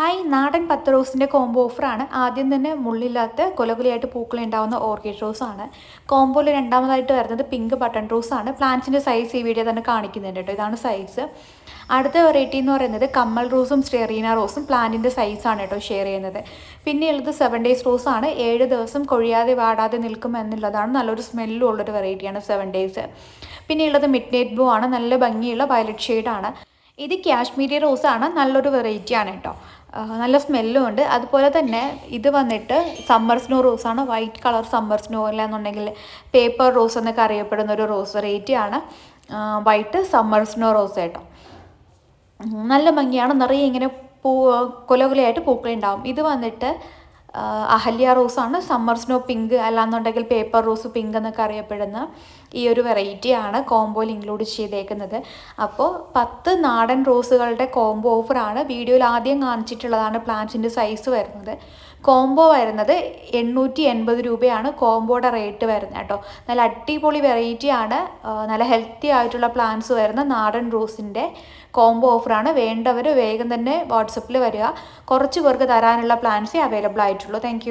Hi നാടൻ പത്ത് റോസിന്റെ combo ഓഫറാണ് ആദ്യം തന്നെ മുള്ളില്ലാത്ത കൊലകുലയായിട്ട് പൂക്കളുണ്ടാവുന്ന ഓർക്കിഡ് റോസാണ് കോംബോയിൽ രണ്ടാമതായിട്ട് വരുന്നത് പിങ്ക് ബട്ടൺ റോസാണ് പ്ലാന്റ്സിന്റെ സൈസ് ഈ വീഡിയോ തന്നെ കാണിക്കുന്നുണ്ട് കേട്ടോ. ഇതാണ് സൈസ് അടുത്ത വെറൈറ്റി എന്ന് പറയുന്നത് കമ്മൽ റോസും സ്റ്റെറീന റോസും പ്ലാന്റിന്റെ സൈസാണ് കേട്ടോ ഷെയർ ചെയ്യുന്നത്. പിന്നെയുള്ളത് സെവൻ ഡേയ്സ് റോസാണ് ഏഴ് ദിവസം കൊഴിയാതെ വാടാതെ നിൽക്കും എന്നുള്ളതാണ് നല്ലൊരു സ്മെല്ലും ഉള്ളൊരു വെറൈറ്റിയാണ് സെവൻ ഡേയ്സ് പിന്നെയുള്ളത് മിഡ് നൈറ്റ് ബ്ലൂ ആണ്. നല്ല ഭംഗിയുള്ള വയലറ്റ് ഷെയ്ഡാണ് ഇത് കാശ്മീരി റോസാണ് നല്ലൊരു വെറൈറ്റിയാണ് കേട്ടോ. നല്ല സ്മെല്ലും ഉണ്ട്. അതുപോലെ തന്നെ ഇത് വന്നിട്ട് സമ്മർ സ്നോ റോസാണ് വൈറ്റ് കളർ സമ്മർ സ്നോ അല്ലാന്നുണ്ടെങ്കിൽ പേപ്പർ റോസ് എന്നൊക്കെ അറിയപ്പെടുന്ന ഒരു റോസ് വെറൈറ്റി ആണ്. വൈറ്റ് സമ്മർ സ്നോ റോസ് കേട്ടോ. നല്ല ഭംഗിയാണ്. നിറയെ ഇങ്ങനെ പൂ കൊല കൊലയായിട്ട് പൂക്കളുണ്ടാവും ഇത് വന്നിട്ട് അഹല്യ റോസാണ്. സമ്മർ സ്നോ പിങ്ക് അല്ലാന്നുണ്ടെങ്കിൽ പേപ്പർ റോസ് പിങ്ക് എന്നൊക്കെ അറിയപ്പെടുന്ന ഈ ഒരു വെറൈറ്റിയാണ് കോംബോയിൽ ഇൻക്ലൂഡ് ചെയ്തേക്കുന്നത്. അപ്പോൾ പത്ത് നാടൻ റോസുകളുടെ കോംബോ ഓഫറാണ് വീഡിയോയിൽ ആദ്യം കാണിച്ചിട്ടുള്ളതാണ് പ്ലാന്റ്സിന്റെ സൈസ് വരുന്നത്. കോംബോ വരുന്നത് എണ്ണൂറ്റി എൺപത് രൂപയാണ് കോംബോയുടെ റേറ്റ് വരുന്നത് കേട്ടോ. നല്ല അടിപൊളി വെറൈറ്റി ആണ്. നല്ല ഹെൽത്തി ആയിട്ടുള്ള പ്ലാന്റ്സ് വരുന്ന നാടൻ റോസിന്റെ കോംബോ ഓഫറാണ് വേണ്ടവർ വേഗം തന്നെ വാട്സപ്പിൽ വരിക. കുറച്ച് പേർക്ക് തരാനുള്ള പ്ലാൻസേ അവൈലബിൾ ആയിട്ടുള്ളൂ. താങ്ക്